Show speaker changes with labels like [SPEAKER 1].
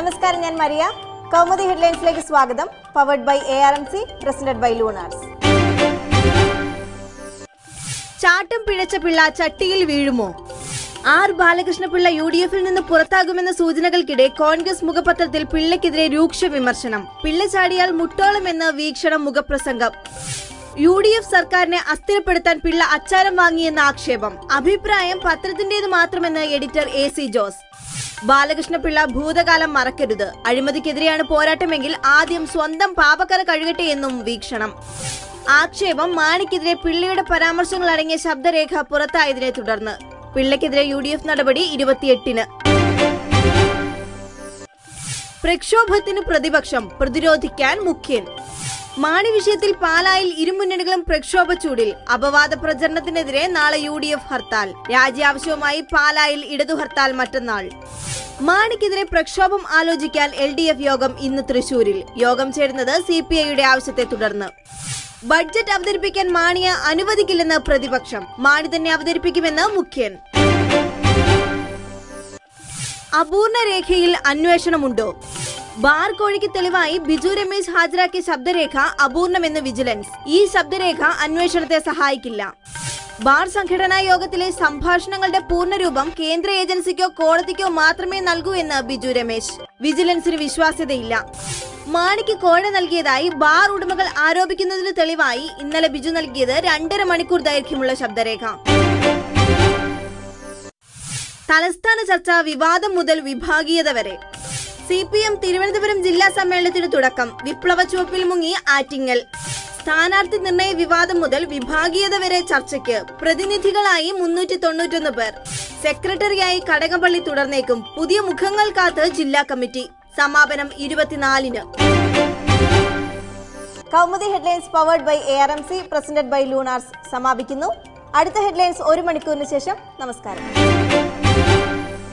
[SPEAKER 1] നമസ്കാരം ഞാൻ മരിയ. കൗമുദി ഹെഡ്ലൈൻസിലേക്ക് സ്വാഗതം. Powered by A R M C president by Lunars ചാട്ടം പിഴച്ച പിള്ള ചട്ടിയിൽ വീഴുമോ? ആർ ബാലകൃഷ്ണപിള്ള യു ഡി എഫിൽ നിന്ന് പുറത്താകുമെന്ന സൂചനകൾക്കിടെ കോൺഗ്രസ് മുഖപത്രത്തിൽ പിള്ളയ്ക്കെതിരെ രൂക്ഷ വിമർശനം. പിള്ള ചാടിയാൽ മുട്ടോളമെന്ന് വീക്ഷണം മുഖപ്രസംഗം. യു ഡി എഫ് സർക്കാരിനെ അസ്ഥിരപ്പെടുത്താൻ പിള്ള അച്ചാരം വാങ്ങിയെന്ന ആക്ഷേപം. അഭിപ്രായം പത്രത്തിന്റേത് മാത്രമെന്ന് editor A C Jose. Balakrishna Pillai ഭൂതകാലം മറക്കരുത്. അഴിമതിക്കെതിരെയാണ് പോരാട്ടമെങ്കിൽ ആദ്യം സ്വന്തം പാപക്കര കഴുകട്ടെ എന്നും വീക്ഷണം. ആക്ഷേപം മാണിക്കെതിരെ പിള്ളയുടെ പരാമർശങ്ങൾ അടങ്ങിയ ശബ്ദരേഖ പുറത്തായതിനെ തുടർന്ന്. പിള്ളയ്ക്കെതിരെ യു ഡി എഫ് നടപടി ഇരുപത്തിയെട്ടിന്. പ്രക്ഷോഭത്തിന് പ്രതിപക്ഷം പ്രതിരോധിക്കാൻ മുഖ്യൻ. മാണി വിഷയത്തിൽ പാലായിൽ ഇരുമുന്നണികളും പ്രക്ഷോഭ ചൂടിൽ അപവാദ പ്രചരണത്തിനെതിരെ നാളെ യു ഡി എഫ് ഹർത്താൽ. രാജ്യാവശ്യവുമായി പാലായിൽ ഇടതു ഹർത്താൽ മറ്റന്നാൾ. മാണിക്കെതിരെ പ്രക്ഷോഭം ആലോചിക്കാൻ എൽ ഡി എഫ് യോഗം ഇന്ന് തൃശൂരിൽ. യോഗം ചേരുന്നത് സി പി ഐയുടെ ആവശ്യത്തെ തുടർന്ന്. ബഡ്ജറ്റ് അവതരിപ്പിക്കാൻ മാണിയെ അനുവദിക്കില്ലെന്ന് പ്രതിപക്ഷം. മാണി തന്നെ അവതരിപ്പിക്കുമെന്ന് മുഖ്യൻ. അപൂർണ രേഖയിൽ അന്വേഷണമുണ്ടോ? ബാർ കോഴിക്ക് തെളിവായി ബിജു രമേശ് ഹാജരാക്കിയ ശബ്ദരേഖ അപൂർണമെന്ന് വിജിലൻസ്. ഈ ശബ്ദരേഖ അന്വേഷണത്തെ സഹായിക്കില്ല. ബാർ സംഘടനാ യോഗത്തിലെ സംഭാഷണങ്ങളുടെ പൂർണരൂപം കേന്ദ്ര ഏജൻസിക്കോ കോടതിക്കോ മാത്രമേ നൽകൂ എന്ന് ബിജു രമേശ്. വിജിലൻസിന് വിശ്വാസ്യതയില്ല. മാണിക്ക് കോഴ നൽകിയതായി ബാർ ഉടമകൾ ആരോപിക്കുന്നതിന് തെളിവായി ഇന്നലെ ബിജു നൽകിയത് രണ്ടര മണിക്കൂർ ദൈർഘ്യമുള്ള ശബ്ദരേഖ. തലസ്ഥാന ചർച്ച വിവാദം മുതൽ വിഭാഗീയത വരെ. സി പി എം തിരുവനന്തപുരം ജില്ലാ സമ്മേളനത്തിന് തുടക്കം. വിപ്ലവ ചുവപ്പിൽ മുങ്ങി ആറ്റിങ്ങൽ. സ്ഥാനാർത്ഥി നിർണയ വിവാദം മുതൽ വിഭാഗീയത വരെ ചർച്ചയ്ക്ക് പ്രതിനിധികളായി മുന്നൂറ്റി തൊണ്ണൂറ്റൊന്ന് പേർ. സെക്രട്ടറിയായി കടകംപള്ളി തുടർന്നേക്കും. പുതിയ മുഖങ്ങൾ കാത്ത് ജില്ലാ കമ്മിറ്റി. സമാപനം ഇരുപത്തിനാലിന്. Kaumudi headlines powered by A R M C president by Lunars സമാപിക്കുന്നു. അടുത്ത ഹെഡ്ലൈൻസ് ഒരു മണിക്കൂറിന് ശേഷം. നമസ്കാരം.